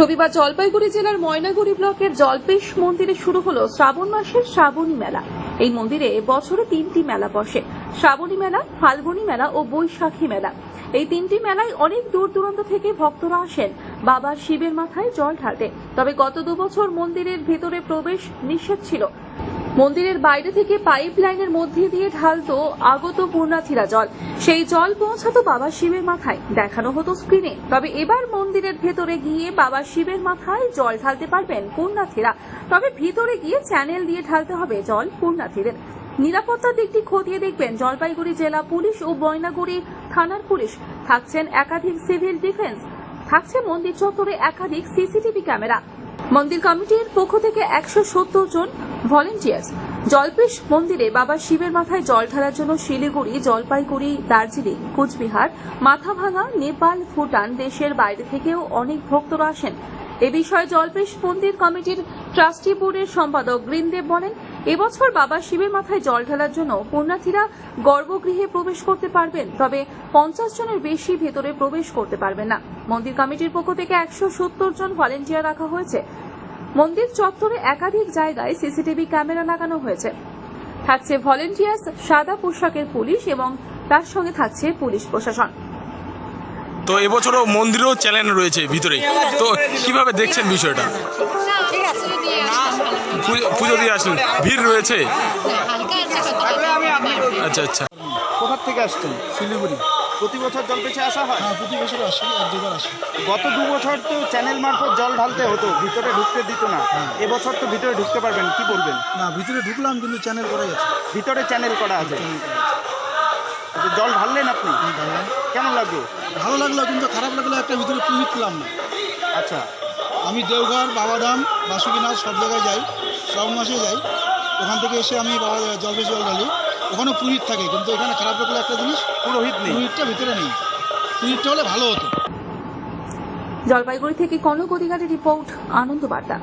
রবিবার জলপাইগুড়ি জেলার ময়নাগুড়ি ব্লকের জলপেশ মন্দিরে শুরু হলো শ্রাবণ মাসের শ্রাবণী মেলা। এই মন্দিরে বছরে তিনটি মেলা বসে। শ্রাবণী মেলা, ফাল্গুনী মেলা ও বৈশাখী মেলা। এই তিনটি মেলায় অনেক দূর দূরান্ত থেকে ভক্তরা আসেন। বাবা শিবের মাথায় জল ঢালতে। তবে গত দুবছর মন্দিরের ভেতরে প্রবেশ নিষেধ ছিল। মন্দিরের বাইরে থেকে পাইপ লাইনের মধ্যে দিয়ে ঢালতো আগত পূর্ণাথিরা জল। সেই জল পৌঁছাতো বাবা শিবের মাথায়। দেখানো হতো স্ক্রিনে তবে এবার মন্দিরের ভেতরে গিয়ে বাবা শিবের মাথায় জল ঢালতে পারবেন পূর্ণাথীরা। তবে ভিতরে গিয়ে চ্যানেল দিয়ে ঢালতে হবে জল পূর্ণাথীদের। নিরাপত্তার দিকটি খতিয়ে দেখবেন জলপাইগুড়ি জেলা পুলিশ ও বয়নাগুড়ি থানার পুলিশ। থাকছেন একাধিক সিভিল ডিফেন্স। থাকছে মন্দির চত্বরে একাধিক সিসিটিভি ক্যামেরা। মন্দির কমিটির পক্ষ থেকে একশো সত্তর জন ভলেন্টিয়ার্স। জলপেশ মন্দিরে বাবা শিবের মাথায় জল ঢালার জন্য শিলিগুড়ি, জলপাইগুড়ি, দার্জিলিং, কোচবিহার, মাথাভাঙা, নেপাল, ভুটান দেশের বাইরে থেকেও অনেক ভক্তরা আসেন। এ বিষয়ে জলপেশ মন্দির কমিটির ট্রাস্টি বোর্ডের সম্পাদক গ্রিনদেব বলেন, এবছর বাবা শিবের মাথায় জল ঢালার জন্য পুণ্যার্থীরা গর্ভগৃহে প্রবেশ করতে পারবেন, তবে পঞ্চাশ জনের বেশি ভেতরে প্রবেশ করতে পারবেন না। মন্দির কমিটির পক্ষ থেকে একশো সত্তর জন ভলেন্টিয়ার রাখা হয়েছে। মন্দির চত্বরে একাধিক জায়গায় সিসিটিভি ক্যামেরা লাগানো হয়েছে। থাকছে ভলেন্টিয়ার্স সাদা পোশাকের পুলিশ এবং তার সঙ্গে থাকছে পুলিশ প্রশাসন। তো এবছরও মন্দিরেও চ্যানেল রয়েছে ভিতরে তো কীভাবে দেখছেন বিষয়টা? পুজো- দিয়ে আসুন। ভিড় রয়েছে। আচ্ছা আচ্ছা। কোথার থেকে আসছেন? শিলিগুড়ি? প্রতি বছর জল পেছে আসা হয়? হ্যাঁ প্রতি বছর আসি এক দুবার আসি। গত দু বছর তো চ্যানেল মারফত জল ঢালতে হতো ভিতরে ঢুকতে দিত না। এবছর তো ভিতরে ঢুকতে পারবেন কি বলবেন? না ভিতরে ঢুকলাম কিন্তু চ্যানেল করাই আছে। ভিতরে চ্যানেল করা আছে। আচ্ছা, জল ঢাললেন আপনি? কেমন লাগল? ভালো লাগল কিন্তু খারাপ লাগল একটা ভিতরে পুলিশ পেলাম না। আচ্ছা। আমি দেওঘর বাবাধাম বাসুকিনাথ সব জায়গায় যাই শ্রাবণ মাসে যাই। ওখান থেকে এসে আমি বাবা জলবে জল ঢালি। ওখানে পুরোহিত থাকে কিন্তু এখানে খারাপ লাগল একটা জিনিস পুরোহিত নেই। পুরোহিতটা ভিতরে নেই। পুরোহিতটা হলে ভালো হতো। জলপাইগুড়ি থেকে কনক অধিকারী রিপোর্ট আনন্দ বার্তা।